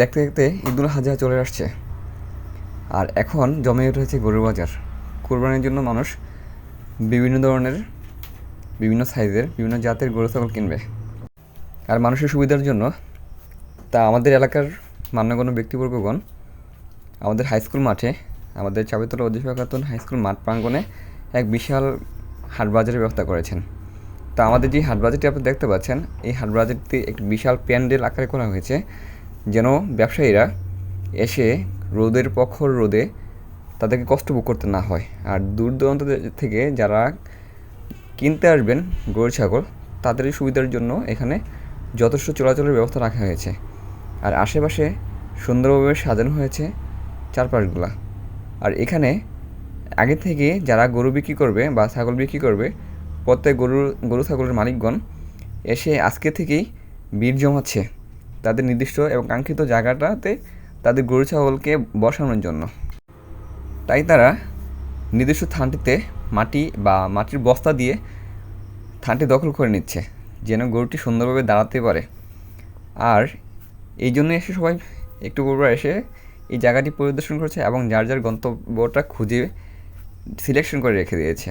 দেখতে দেখতে ঈদুল হাজা চলে আসছে। আর এখন জমে উঠেছে গরুর বাজার। কোরবানির জন্য মানুষ বিভিন্ন ধরনের, বিভিন্ন সাইজের, বিভিন্ন জাতের গরু, ছাগল কিনবে। আর মানুষের সুবিধার জন্য তা আমাদের এলাকার মান্যগণ্য ব্যক্তিবর্গগণ আমাদের হাই স্কুল মাঠে, আমাদের চাবিতলা অধিফা খাতুন হাই স্কুল মাঠ প্রাঙ্গণে এক বিশাল হাট বাজারের ব্যবস্থা করেছেন। তা আমাদের যে হাট বাজারটি আপনি দেখতে পাচ্ছেন, এই হাট বাজারটি একটি বিশাল প্যান্ডেল আকারে করা হয়েছে। যেন ব্যবসায়ীরা এসে রোদের প্রখর রোদে তাদেরকে কষ্ট ভোগ করতে না হয়। আর দূর দূরান্ত থেকে যারা কিনতে আসবেন গরু ছাগল, তাদের সুবিধার জন্য এখানে যথেষ্ট চলাচলের ব্যবস্থা রাখা হয়েছে। আর আশেপাশে সুন্দরভাবে সাজানো হয়েছে চারপাশগুলা। আর এখানে আগে থেকে যারা গরু বিক্রি করবে বা ছাগল বিক্রি করবে, প্রত্যেক গরু গরু ছাগলের মালিকগণ এসে আজকে থেকেই বীর জমাচ্ছে। তাদের নির্দিষ্ট এবং কাঙ্ক্ষিত জায়গাটাতে তাদের গরু, ছাগলকে বসানোর জন্য। তাই তারা নির্দিষ্ট থানটিতে মাটি বা মাটির বস্তা দিয়ে থানটি দখল করে নিচ্ছে, যেন গরুটি সুন্দরভাবে দাঁড়াতে পারে। আর এই জন্য এসে সবাই একটু পূর্বে এসে এই জায়গাটি পরিদর্শন করেছে এবং যার যার গন্তব্যটা খুঁজে সিলেকশন করে রেখে দিয়েছে।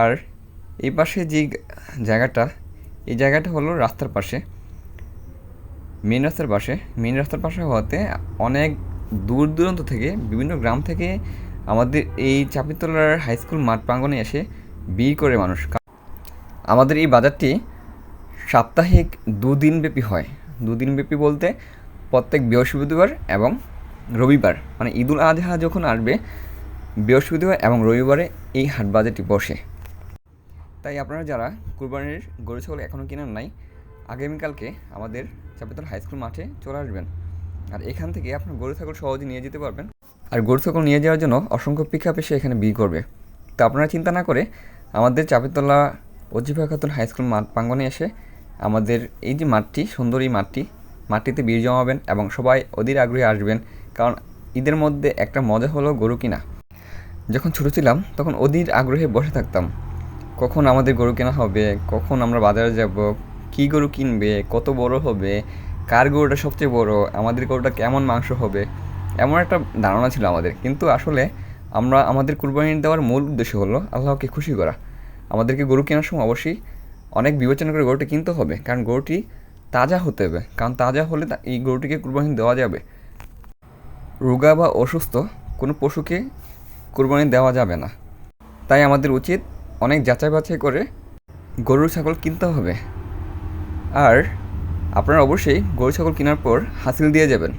আর এই পাশে যে জায়গাটা, এই জায়গাটা হলো রাস্তার পাশে। মেন রাস্তার পাশে, মেন রাস্তার পাশে হওয়াতে অনেক দূর দূরান্ত থেকে, বিভিন্ন গ্রাম থেকে আমাদের এই চাপিতলার হাই স্কুল মাঠ প্রাঙ্গণে এসে বিয়ে করে মানুষ। আমাদের এই বাজারটি সাপ্তাহিক দুদিন ব্যাপী হয়। দুদিন ব্যাপী বলতে প্রত্যেক বৃহস্পতিবার এবং রবিবার মানে ঈদুল আজহা যখন আসবে, বৃহস্পতিবার এবং রবিবারে এই হাট বাজারটি বসে। তাই আপনারা যারা কুরবানির গরু, ছাগল এখনও কেনার নাই আগামীকালকে আমাদের চাপিতল হাই স্কুল মাঠে চলে আসবেন। আর এখান থেকে আপনার গরু, ছাগল সহজে নিয়ে যেতে পারবেন। আর গরু, ছাগল নিয়ে যাওয়ার জন্য অসংখ্য পিক এসে এখানে বিয়ে করবে। তো আপনারা চিন্তা না করে আমাদের চাপিতলা অজিফা খাতুন হাই স্কুল মাঠ প্রাঙ্গনে এসে আমাদের এই যে মাঠটি, সুন্দর এই মাঠটি, মাঠটিতে বীর জমাবেন এবং সবাই অধীর আগ্রহে আসবেন। কারণ ঈদের মধ্যে একটা মজা হলো গরু কিনা। যখন ছোটো ছিলাম তখন অধীর আগ্রহে বসে থাকতাম। কখন আমাদের গরু কেনা হবে, কখন আমরা বাজারে যাব কী গরু কিনবে, কত বড় হবে, কার গরুটা সবচেয়ে বড়, আমাদের গরুটা কেমন মাংস হবে, এমন একটা ধারণা ছিল আমাদের। কিন্তু আসলে আমরা, আমাদের কুরবানি দেওয়ার মূল উদ্দেশ্য হলো আল্লাহকে খুশি করা। আমাদেরকে গরু কেনার সময় অবশ্যই অনেক বিবেচনা করে গরুটি কিনতে হবে, কারণ গরুটি তাজা হতে হবে, কারণ তাজা হলে এই গরুটিকে কুরবানি দেওয়া যাবে। রোগা বা অসুস্থ কোনো পশুকে কুরবানি দেওয়া যাবে না। তাই আমাদের উচিত অনেক যাচাই বাছাই করে গরু ছাগল কিনতে হবে। আর আপনারা অবশ্যই গরু ছাগল কেনার পর হাসিল দিয়ে যাবেন।